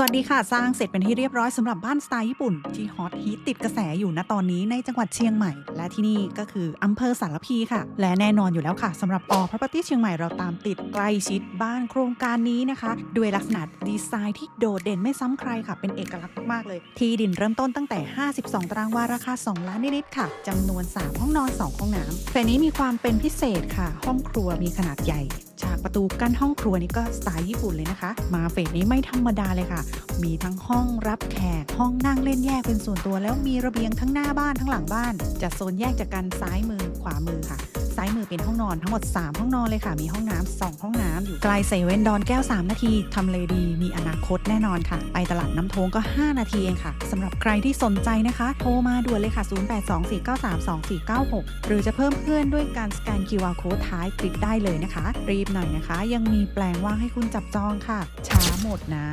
สวัสดีค่ะ สร้างเสร็จเป็นที่เรียบร้อยสำหรับบ้านสไตล์ญี่ปุ่น ที่ฮอตฮิตติดกระแสอยู่ณตอนนี้ในจังหวัดเชียงใหม่ และที่นี่ก็คืออำเภอสารพีค่ะ และแน่นอนอยู่แล้วค่ะสำหรับออพระปฏิเชียงใหม่เราตามติดใกล้ชิดบ้านโครงการนี้นะคะ ด้วยลักษณะดีไซน์ที่โดดเด่นไม่ซ้ำใครค่ะ เป็นเอกลักษณ์มากๆเลย ที่ดินเริ่มต้นตั้งแต่ 52 ตารางวาราคา 2 ล้านนิดๆค่ะจำนวน 3 ห้องนอน 2 ห้องน้ำแต่นี้มีความเป็นพิเศษค่ะ ห้องครัวมีขนาดใหญ่ ฉากประตูกั้นห้องครัวนี่ก็สไตล์ญี่ปุ่นเลยนะคะ มาเฟสนี้ไม่ธรรมดาเลยค่ะ มีทั้งห้องรับแขก ห้องนั่งเล่นแยกเป็นส่วนตัว แล้วมีระเบียงทั้งหน้าบ้านทั้งหลังบ้าน จัดโซนแยกจากกันซ้ายมือขวามือค่ะ มือเป็นห้องนอนทั้งหมด 3 ห้องนอนเลยค่ะ มีห้องน้ำสองห้องน้ำอยู่ไกลเซเว่นดอนแก้ว 3 นาทีทำเลดี มีอนาคตแน่นอนค่ะ ไปตลาดน้ำโทงก็ 5 นาทีเองค่ะสำหรับใครที่สนใจนะคะ โทรมาด่วนเลยค่ะ 0824932496 หรือจะเพิ่มเพื่อนด้วยการสแกน QR code ท้ายคลิปได้เลยนะคะ รีบหน่อยนะคะ ยังมีแปลงว่างให้คุณจับจองค่ะ ช้าหมดนะ